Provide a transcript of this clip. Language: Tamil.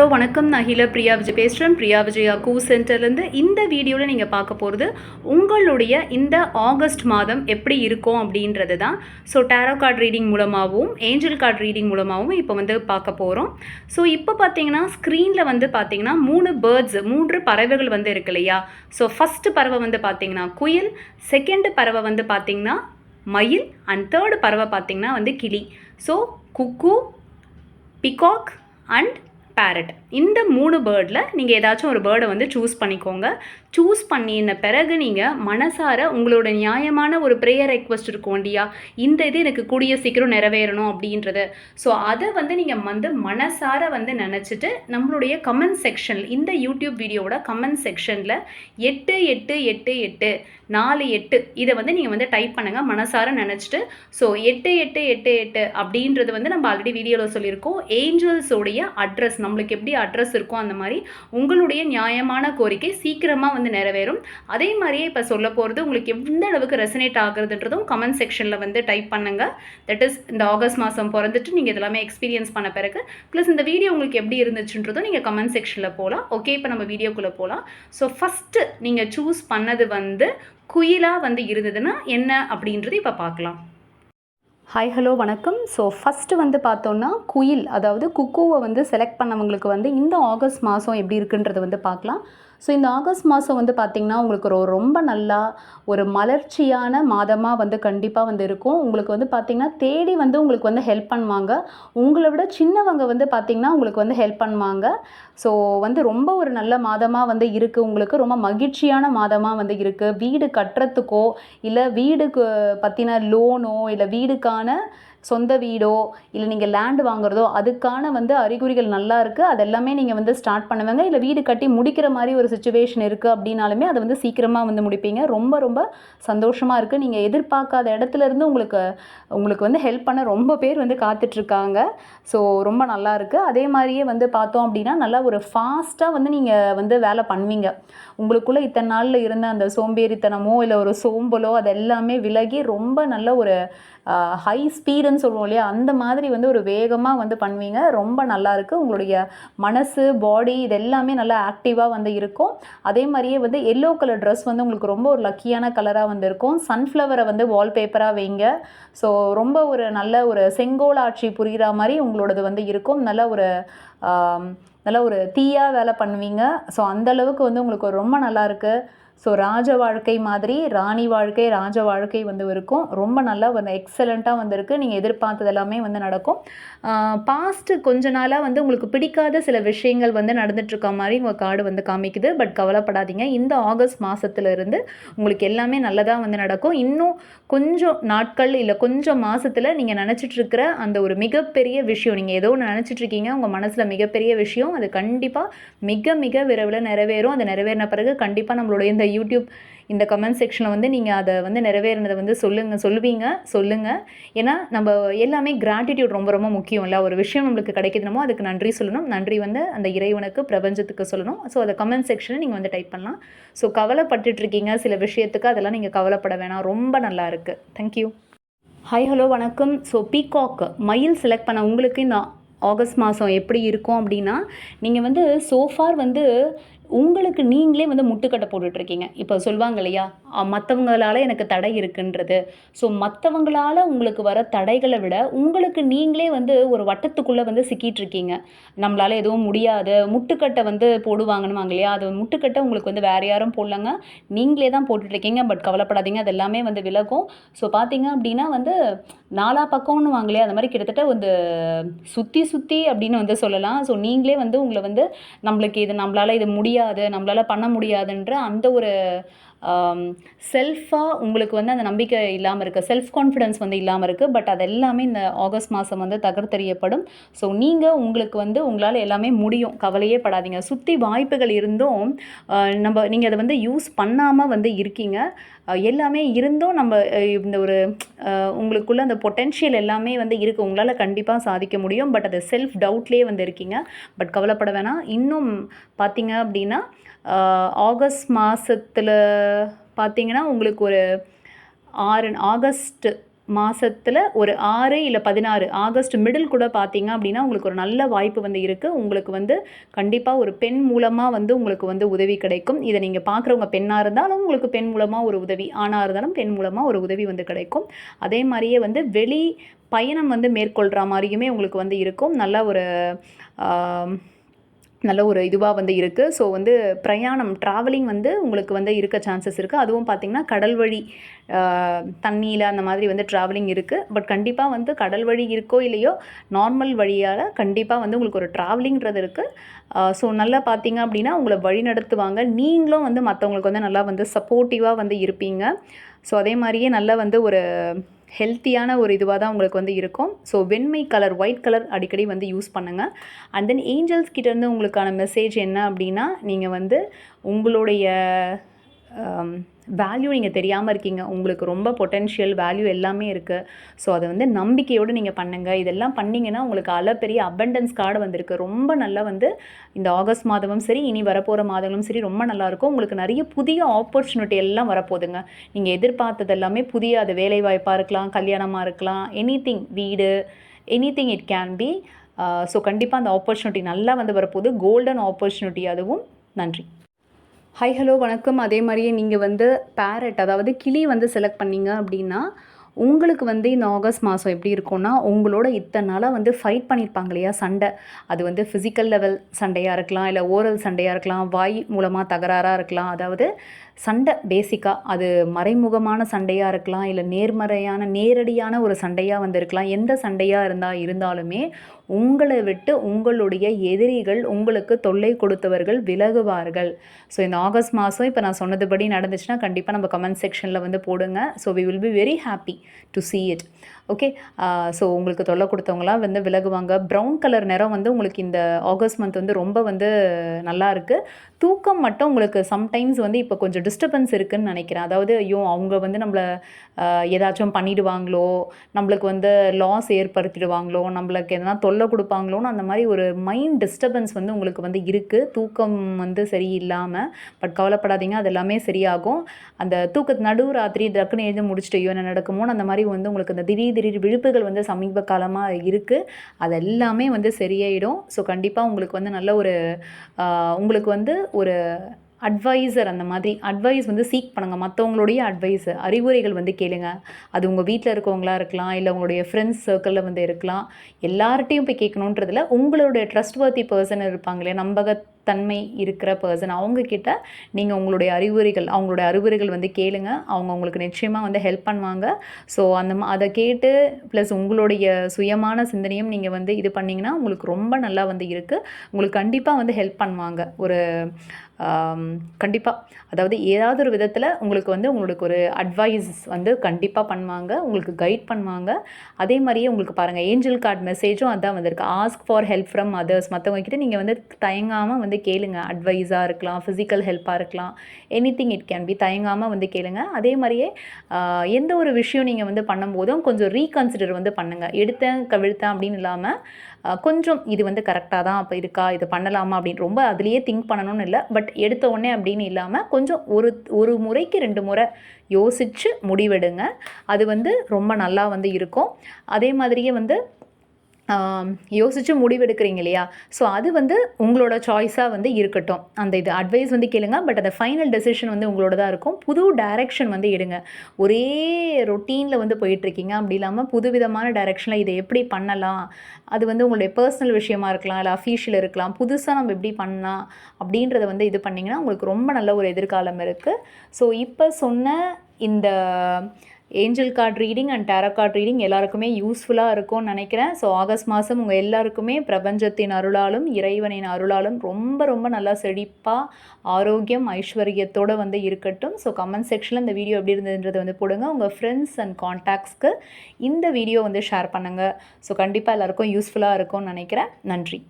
ஹலோ வணக்கம். நான் ஹீலா பிரியா விஜய் பேசுகிறேன் பிரியா விஜயா கூ சென்டர்லேருந்து இந்த வீடியோவில் நீங்கள் பார்க்க போகிறது உங்களுடைய இந்த ஆகஸ்ட் மாதம் எப்படி இருக்கும் அப்படின்றது தான். ஸோ டேரோ கார்டு ரீடிங் மூலமாகவும் ஏஞ்சல் கார்டு ரீடிங் மூலமாகவும் இப்போ வந்து பார்க்க போகிறோம் ஸோ இப்போ பார்த்தீங்கன்னா ஸ்க்ரீனில் வந்து பார்த்தீங்கன்னா மூணு பேர்ட்ஸ் மூன்று பறவைகள் வந்து இருக்கு இல்லையா? ஸோ ஃபஸ்ட்டு பறவை வந்து பார்த்தீங்கன்னா குயில். செகண்டு பறவை வந்து பார்த்தீங்கன்னா மயில். அண்ட் தேர்டு பறவை பார்த்தீங்கன்னா வந்து கிளி. So cuckoo peacock and parrot இந்த மூணு பேர்டில் நீங்கள் ஏதாச்சும் ஒரு பேர்டை வந்து சூஸ் பண்ணிக்கோங்க. சூஸ் பண்ணின பிறகு நீங்கள் மனசார உங்களோட நியாயமான ஒரு ப்ரேயர் ரெக்வஸ்ட் இருக்கும் இல்லையா? இந்த இது எனக்கு கூடிய சீக்கிரம் நிறைவேறணும் அப்படின்றது. ஸோ அதை வந்து நீங்கள் வந்து மனசார வந்து நினச்சிட்டு நம்மளுடைய கமெண்ட் செக்ஷன் இந்த யூடியூப் வீடியோவோட கமெண்ட் செக்ஷனில் எட்டு எட்டு எட்டு எட்டு நாலு எட்டு இதை வந்து நீங்கள் வந்து டைப் பண்ணுங்கள் மனசார நினச்சிட்டு ஸோ எட்டு எட்டு எட்டு எட்டு அப்படின்றது வந்து நம்ம ஆல்ரெடி வீடியோவில் சொல்லியிருக்கோம். ஏஞ்சல்ஸோடைய அட்ரஸ் நம்மளுக்கு எப்படி அட்ரஸ் இருக்கோ அந்த மாதிரி உங்களுடைய நியாயமான கோரிக்கை சீக்கிரமாக வந்து நிறைவேறும். அதே மாதிரியே இப்போ சொல்ல போகிறது உங்களுக்கு எந்த அளவுக்கு ரெசனேட் ஆகுறதுன்றதும் கமெண்ட் செக்ஷனில் வந்து டைப் பண்ணுங்க. தட் இஸ் இந்த ஆகஸ்ட் மாதம் பிறந்துட்டு நீங்கள் இதெல்லாமே எக்ஸ்பீரியன்ஸ் பண்ண பிறகு ப்ளஸ் இந்த வீடியோ உங்களுக்கு எப்படி இருந்துச்சுன்றதும் நீங்கள் கமெண்ட் செக்ஷனில் போகலாம் ஓகே இப்போ நம்ம வீடியோக்குள்ளே போகலாம் ஸோ ஃபஸ்ட்டு நீங்கள் சூஸ் பண்ணது வந்து குயிலாக வந்து இருந்ததுன்னா என்ன அப்படின்றது இப்போ பார்க்கலாம். ஹாய் ஹலோ வணக்கம். ஸோ ஃபஸ்ட்டு வந்து பார்த்தோன்னா குயில் அதாவது குக்கூவை வந்து செலக்ட் பண்ணவங்களுக்கு வந்து இந்த ஆகஸ்ட் மாதம் எப்படி இருக்குன்றது வந்து பார்க்கலாம். ஸோ இந்த ஆகஸ்ட் மாதம் வந்து பார்த்திங்கன்னா உங்களுக்கு ஒரு ரொம்ப நல்லா ஒரு மலர்ச்சியான மாதமாக வந்து கண்டிப்பாக வந்து இருக்கும். உங்களுக்கு வந்து பார்த்திங்கன்னா தேடி வந்து உங்களுக்கு வந்து ஹெல்ப் பண்ணுவாங்க. உங்களை விட சின்னவங்க வந்து பார்த்திங்கன்னா உங்களுக்கு வந்து ஹெல்ப் பண்ணுவாங்க. ஸோ வந்து ரொம்ப ஒரு நல்ல மாதமாக வந்து இருக்குது உங்களுக்கு ரொம்ப மகிழ்ச்சியான மாதமாக வந்து இருக்குது வீடு கட்டுறதுக்கோ இல்லை வீடுக்கு பற்றின லோனோ இல்லை வீடுக்கான சொந்த வீடோ இல்லை நீங்கள் லேண்ட் வாங்குறதோ அதுக்கான வந்து அறிகுறிகள் நல்லா இருக்குது அதெல்லாமே நீங்கள் வந்து ஸ்டார்ட் பண்ணுவாங்க. இல்லை வீடு கட்டி முடிக்கிற மாதிரி ஒரு சுச்சுவேஷன் இருக்குது அப்படின்னாலுமே அதை வந்து சீக்கிரமாக வந்து முடிப்பீங்க. ரொம்ப ரொம்ப சந்தோஷமாக இருக்குது நீங்கள் எதிர்பார்க்காத இடத்துல இருந்து உங்களுக்கு உங்களுக்கு வந்து ஹெல்ப் பண்ண ரொம்ப பேர் வந்து காத்துட்ருக்காங்க. ஸோ ரொம்ப நல்லா இருக்குது அதே மாதிரியே வந்து பார்த்தோம் அப்படின்னா நல்லா ஒரு ஃபாஸ்ட்டாக வந்து நீங்கள் வந்து வேலை பண்ணுவீங்க. உங்களுக்குள்ளே இத்தனை நாளில் இருந்த அந்த சோம்பேறித்தனமோ இல்லை ஒரு சோம்பலோ அது எல்லாமே விலகி ரொம்ப நல்ல ஒரு ஹை ஸ்பீடுன்னு சொல்லுவோம் இல்லையா? அந்த மாதிரி வந்து ஒரு வேகமாக வந்து பண்ணுவீங்க. ரொம்ப நல்லா இருக்குது உங்களுடைய மனசு பாடி இது எல்லாமே நல்லா ஆக்டிவாக வந்து இருக்கும். அதே மாதிரியே வந்து எல்லோ கலர் ட்ரெஸ் வந்து உங்களுக்கு ரொம்ப ஒரு லக்கியான கலராக வந்து இருக்கும். சன்ஃப்ளவரை வந்து வால்பேப்பராக வைங்க. ஸோ ரொம்ப ஒரு நல்ல ஒரு செங்கோலாட்சி புரிகிற மாதிரி உங்களோடது வந்து இருக்கும். நல்ல ஒரு நல்ல ஒரு தீயாக வேலை பண்ணுவீங்க. ஸோ அந்தளவுக்கு வந்து உங்களுக்கு ரொம்ப நல்லா இருக்குது ஸோ ராஜ வாழ்க்கை மாதிரி ராணி வாழ்க்கை ராஜ வாழ்க்கை வந்து இருக்கும். ரொம்ப நல்லா வந்து எக்ஸலண்ட்டாக வந்திருக்கு நீங்கள் எதிர்பார்த்தது எல்லாமே வந்து நடக்கும். பாஸ்ட்டு கொஞ்ச நாளாக வந்து உங்களுக்கு பிடிக்காத சில விஷயங்கள் வந்து நடந்துட்டுருக்க மாதிரி உங்கள் கார்டு வந்து காமிக்குது. பட் கவலைப்படாதீங்க. இந்த ஆகஸ்ட் மாதத்துலேருந்து உங்களுக்கு எல்லாமே நல்லதாக வந்து நடக்கும். இன்னும் கொஞ்சம் நாட்கள் இல்லை கொஞ்சம் மாதத்தில் நீங்கள் நினச்சிட்ருக்கிற அந்த ஒரு மிகப்பெரிய விஷயம் நீங்கள் ஏதோ ஒன்று நினச்சிட்ருக்கீங்க உங்கள் மனசில் மிகப்பெரிய விஷயம். அது கண்டிப்பாக மிக மிக விரைவில் நிறைவேறும். அது நிறைவேறின பிறகு கண்டிப்பாக நம்மளுடைய இந்த யூடியூப் இந்த கமெண்ட் செக்ஷனில் வந்து நீங்கள் அதை வந்து நிறைவேறினதை வந்து சொல்லுங்கள் சொல்லுவீங்க சொல்லுங்கள் ஏன்னா நம்ம எல்லாமே கிராட்டிடியூட் ரொம்ப ரொம்ப முக்கியம் இல்லை ஒரு விஷயம் நம்மளுக்கு கிடைக்குதுனமோ அதுக்கு நன்றி சொல்லணும். நன்றி வந்து அந்த இறைவனுக்கு பிரபஞ்சத்துக்கு சொல்லணும். ஸோ அதை கமெண்ட் செக்ஷனை நீங்கள் வந்து டைப் பண்ணலாம். ஸோ கவலைப்பட்டுட்ருக்கீங்க சில விஷயத்துக்கு அதெல்லாம் நீங்கள் கவலைப்பட வேணாம். ரொம்ப நல்லா இருக்குது தேங்க்யூ ஹாய் ஹலோ வணக்கம். ஸோ பீகாக் மயில் செலக்ட் பண்ண உங்களுக்கு இந்த ஆகஸ்ட் மாதம் எப்படி இருக்கும் அப்படின்னா நீங்கள் வந்து சோஃபார் வந்து உங்களுக்கு நீங்களே வந்து முட்டுக்கட்டை போட்டுட்ருக்கீங்க. இப்போ சொல்லுவாங்க இல்லையா? மற்றவங்களால எனக்கு தடை இருக்குன்றது. ஸோ மற்றவங்களால உங்களுக்கு வர தடைகளை விட உங்களுக்கு நீங்களே வந்து ஒரு வட்டத்துக்குள்ளே வந்து சிக்கிட்டு இருக்கீங்க நம்மளால் எதுவும் முடியாது. முட்டுக்கட்டை வந்து போடுவாங்கன்னு இல்லையா? அது முட்டுக்கட்டை உங்களுக்கு வந்து வேறு யாரும் போடலங்க. நீங்களே தான் போட்டுட்ருக்கீங்க. பட் கவலைப்படாதீங்க. அது எல்லாமே வந்து விலகும். ஸோ பார்த்தீங்க அப்படின்னா வந்து நாலா பக்கம்னு வாங்கலையே அந்த மாதிரி கிட்டத்தட்ட வந்து சுற்றி சுற்றி அப்படின்னு வந்து சொல்லலாம். ஸோ நீங்களே வந்து உங்களை வந்து நம்மளுக்கு இது நம்மளால் இது முடியாது. முடியாது நம்மளால் பண்ண முடியாதுன்ற அந்த ஒரு செல்ஃபாக உங்களுக்கு வந்து அந்த நம்பிக்கை இல்லாமல் இருக்குது செல்ஃப் கான்ஃபிடென்ஸ் வந்து இல்லாமல் இருக்குது பட் அது எல்லாமே இந்த ஆகஸ்ட் மாதம் வந்து தகர்த்தெறியப்படும். ஸோ நீங்கள் உங்களுக்கு வந்து உங்களால் எல்லாமே முடியும். கவலையே படாதீங்க. சுற்றி வாய்ப்புகள் இருந்தும் நம்ம நீங்கள் அதை வந்து யூஸ் பண்ணாமல் வந்து இருக்கீங்க. எல்லாமே இருந்தும் நம்ம இந்த ஒரு உங்களுக்குள்ள அந்த பொட்டென்ஷியல் எல்லாமே வந்து இருக்குது உங்களால் கண்டிப்பாக சாதிக்க முடியும். பட் அது செல்ஃப் டவுட்லேயே வந்து இருக்கீங்க. பட் கவலைப்பட வேணாம். இன்னும் பார்த்தீங்க அப்படின்னா ஆகஸ்ட் மாதத்தில் பார்த்தீங்கன்னா உங்களுக்கு ஒரு ஆறு ஆகஸ்ட் மாதத்தில் ஒரு ஆறு இல்லை பதினாறு ஆகஸ்ட் மிடில் கூட பார்த்தீங்க அப்படின்னா உங்களுக்கு ஒரு நல்ல வாய்ப்பு வந்து இருக்குது உங்களுக்கு வந்து கண்டிப்பாக ஒரு பெண் மூலமாக வந்து உங்களுக்கு வந்து உதவி கிடைக்கும். இதை நீங்கள் பார்க்குறவங்க பெண்ணாக இருந்தாலும் உங்களுக்கு பெண் மூலமாக ஒரு உதவி ஆணாக இருந்தாலும் பெண் மூலமாக ஒரு உதவி வந்து கிடைக்கும். அதே மாதிரியே வந்து வெளி பயணம் வந்து மேற்கொள்கிற மாதிரியுமே உங்களுக்கு வந்து இருக்கும். நல்ல ஒரு நல்ல ஒரு இதுவாக வந்து இருக்குது ஸோ வந்து பிரயாணம் ட்ராவலிங் வந்து உங்களுக்கு வந்து இருக்க சான்சஸ் இருக்குது அதுவும் பார்த்திங்கன்னா கடல் வழி தண்ணியில் அந்த மாதிரி வந்து ட்ராவலிங் இருக்குது பட் கண்டிப்பாக வந்து கடல் வழி இருக்கோ இல்லையோ நார்மல் வழியால் கண்டிப்பாக வந்து உங்களுக்கு ஒரு ட்ராவலிங்கிறது இருக்குது ஸோ நல்லா பார்த்தீங்க அப்படின்னா உங்களை வழி நடத்துவாங்க நீங்களும் வந்து மற்றவங்களுக்கு வந்து நல்லா வந்து சப்போர்ட்டிவாக வந்து இருப்பீங்க. ஸோ அதே மாதிரியே நல்லா வந்து ஒரு ஹெல்த்தியான ஒரு இதுவாக தான் உங்களுக்கு வந்து இருக்கும். ஸோ வெண்மை கலர் ஒயிட் கலர் அடிக்கடி வந்து யூஸ் பண்ணுங்கள் அண்ட் தென் ஏஞ்சல்ஸ் கிட்டேருந்து உங்களுக்கான மெசேஜ் என்ன அப்படின்னா நீங்கள் வந்து உங்களுடைய Um, வேல்யூ நீங்கள் தெரியாமல் இருக்கீங்க. உங்களுக்கு ரொம்ப பொட்டென்ஷியல் வேல்யூ எல்லாமே இருக்குது ஸோ அதை வந்து நம்பிக்கையோடு நீங்கள் பண்ணுங்கள் இதெல்லாம் பண்ணிங்கன்னா உங்களுக்கு அள பெரிய அபண்டன்ஸ் கார்டு வந்திருக்கு. ரொம்ப நல்லா வந்து இந்த ஆகஸ்ட் மாதமும் சரி இனி வரப்போகிற மாதங்களும் சரி ரொம்ப நல்லாயிருக்கும் உங்களுக்கு நிறைய புதிய ஆப்பர்ச்சுனிட்டி எல்லாம் வரப்போகுதுங்க. நீங்கள் எதிர்பார்த்தது எல்லாமே புதிய அது வேலைவாய்ப்பாக இருக்கலாம் கல்யாணமாக இருக்கலாம் எனி திங் வீடு anything it can be so கண்டிப்பாக அந்த ஆப்பர்ச்சுனிட்டி நல்லா வந்து வரப்போகுது. கோல்டன் ஆப்பர்ச்சுனிட்டி அதுவும். நன்றி. ஹை ஹலோ வணக்கம். அதே மாதிரியே நீங்கள் வந்து பேரட் அதாவது கிளி வந்து செலக்ட் பண்ணீங்க அப்படின்னா உங்களுக்கு வந்து இந்த ஆகஸ்ட் மாதம் எப்படி இருக்கும்னா உங்களோட இத்தனை நாளாக வந்து ஃபைட் பண்ணியிருப்பாங்க இல்லையா சண்டை. அது வந்து ஃபிசிக்கல் லெவல் சண்டையாக இருக்கலாம் இல்லை ஓரல் சண்டையாக இருக்கலாம் வாய் மூலமாக தகராறாக இருக்கலாம். அதாவது சண்டை பேசிக்காக அது மறைமுகமான சண்டையாக இருக்கலாம் இல்லை நேர்மறையான நேரடியான ஒரு சண்டையாக வந்திருக்கலாம். எந்த சண்டையாக இருந்தால் இருந்தாலுமே உங்களை விட்டு உங்களுடைய எதிரிகள் உங்களுக்கு தொல்லை கொடுத்தவர்கள் விலகுவார்கள். ஸோ இந்த ஆகஸ்ட் மாதம் இப்போ நான் சொன்னதுபடி நடந்துச்சுன்னா கண்டிப்பாக நம்ம கமெண்ட் செக்ஷனில் வந்து போடுங்க. So we will be very happy to see it okay so உங்களுக்கு தொல்லை கொடுத்தவங்களாம் வந்து விலகுவாங்க. ப்ரௌன் கலர் நிறம் வந்து உங்களுக்கு இந்த ஆகஸ்ட் மந்த் வந்து ரொம்ப வந்து நல்லா இருக்குது தூக்கம் மட்டும் உங்களுக்கு சம்டைம்ஸ் வந்து இப்போ கொஞ்சம் டிஸ்டர்பன்ஸ் இருக்குதுன்னு நினைக்கிறேன். அதாவது ஐயோ அவங்க வந்து நம்மளை ஏதாச்சும் பண்ணிடுவாங்களோ நம்மளுக்கு வந்து லாஸ் ஏற்படுத்திடுவாங்களோ நம்மளுக்கு எதனா தொல்லை கொடுப்பாங்களோன்னு அந்த மாதிரி ஒரு மைண்ட் டிஸ்டர்பன்ஸ் வந்து உங்களுக்கு வந்து இருக்குது தூக்கம் வந்து சரியில்லாமல் பட் கவலைப்படாதீங்க அது எல்லாமே சரியாகும். அந்த தூக்கத்து நடுவு ராத்திரி டக்குன்னு எழுந்து முடிச்சுட்டு ஐயோ என்ன நடக்குமோன்னு அந்த மாதிரி வந்து உங்களுக்கு அந்த திடீர் திடீர் விழுப்புகள் வந்து சமீப காலமாக இருக்குது அது எல்லாமே வந்து சரியாயிடும். ஸோ கண்டிப்பாக உங்களுக்கு வந்து நல்ல ஒரு உங்களுக்கு வந்து ஒரு அட்வைசர் அந்த மாதிரி அட்வைஸ் வந்து சீக் பண்ணுங்க. மற்றவங்களுடைய அட்வைஸ் அறிவுரைகள் வந்து கேளுங்க. அது உங்கள் வீட்டில் இருக்கவங்களா இருக்கலாம் இல்லை உங்களுடைய ஃப்ரெண்ட்ஸ் சர்க்கிளில் வந்து இருக்கலாம். எல்லார்ட்டையும் போய் கேட்கணுன்றதுல உங்களுடைய ட்ரஸ்ட்வர்த்தி பர்சன் இருப்பாங்களே நம்பக தன்மை இருக்கிற பர்சன் அவங்கக்கிட்ட நீங்கள் உங்களுடைய அறிவுரைகள் அவங்களுடைய அறிவுரைகள் வந்து கேளுங்க. அவங்க உங்களுக்கு நிச்சயமாக வந்து ஹெல்ப் பண்ணுவாங்க. ஸோ அந்த அதை கேட்டு ப்ளஸ் உங்களுடைய சுயமான சிந்தனையும் நீங்கள் வந்து இது பண்ணிங்கன்னா உங்களுக்கு ரொம்ப நல்லா வந்து இருக்குது உங்களுக்கு கண்டிப்பாக வந்து ஹெல்ப் பண்ணுவாங்க. ஒரு கண்டிப்பாக அதாவது ஏதாவது ஒரு விதத்தில் உங்களுக்கு வந்து உங்களுக்கு ஒரு அட்வைஸ் வந்து கண்டிப்பாக பண்ணுவாங்க. உங்களுக்கு கைட் பண்ணுவாங்க. அதே மாதிரியே உங்களுக்கு பாருங்கள் ஏஞ்சல் கார்டு மெசேஜும் அதான் வந்திருக்கு. Ask for help from others மற்றவங்க கிட்ட நீங்கள் வந்து தயங்காமல் வந்து கேளுங்க. அட்வைஸாக இருக்கலாம் ஃபிசிக்கல் ஹெல்ப்பாக இருக்கலாம். Anything it can be தயங்காமல் வந்து கேளுங்க. அதே மாதிரியே எந்த ஒரு விஷயம் நீங்கள் வந்து பண்ணும்போதும் கொஞ்சம் ரீகன்சிடர் வந்து பண்ணுங்கள் எடுத்தேன் கவிழ்த்தேன் அப்படின்னு இல்லாமல் கொஞ்சம் இது வந்து கரெக்டாக தான் அப்போ இருக்கா? இது பண்ணலாமா? அப்படின்னு ரொம்ப அதுலேயே திங்க் பண்ணணும்னு இல்லை. பட் எடுத்த உடனே அப்படின்னு இல்லாமல் கொஞ்சம் ஒரு ஒரு முறைக்கு ரெண்டு முறை யோசித்து முடிவெடுங்க. அது வந்து ரொம்ப நல்லா வந்து இருக்கும். அதே மாதிரியே வந்து யோசித்து முடிவெடுக்கிறீங்க இல்லையா? ஸோ அது வந்து உங்களோட சாய்ஸாக வந்து இருக்கட்டும். அந்த இது அட்வைஸ் வந்து கேளுங்க. பட் அந்த ஃபைனல் டெசிஷன் வந்து உங்களோட தான் இருக்கும். புது டைரெக்ஷன் வந்து எடுங்க. ஒரே ரொட்டீனில் வந்து போயிட்டுருக்கீங்க. அப்படி இல்லாமல் புதுவிதமான டைரெக்ஷனில் இதை எப்படி பண்ணலாம்? அது வந்து உங்களுடைய பர்சனல் விஷயமா இருக்கலாம். இல்லை அஃபீஷியல் இருக்கலாம். புதுசாக நம்ம எப்படி பண்ணலாம்? அப்படின்றத வந்து இது பண்ணிங்கன்னா உங்களுக்கு ரொம்ப நல்ல ஒரு எதிர்காலம் இருக்குது ஸோ இப்போ சொன்ன இந்த angel card reading and tarot card reading எல்லாருக்குமே யூஸ்ஃபுல்லாக இருக்கும்னு நினைக்கிறேன். ஸோ ஆகஸ்ட் மாதம் உங்கள் எல்லாருக்குமே பிரபஞ்சத்தின் அருளாலும் இறைவனின் அருளாலும் ரொம்ப ரொம்ப நல்லா செழிப்பாக ஆரோக்கியம் ஐஸ்வர்யத்தோடு வந்து இருக்கட்டும். ஸோ கமெண்ட் செக்ஷனில் இந்த வீடியோ எப்படி இருந்ததுன்றது வந்து போடுங்க. உங்கள் ஃப்ரெண்ட்ஸ் அண்ட் கான்டாக்ட்ஸ்க்கு இந்த வீடியோ வந்து ஷேர் பண்ணுங்கள் ஸோ கண்டிப்பாக எல்லாருக்கும் யூஸ்ஃபுல்லாக இருக்கும்னு நினைக்கிறேன். நன்றி.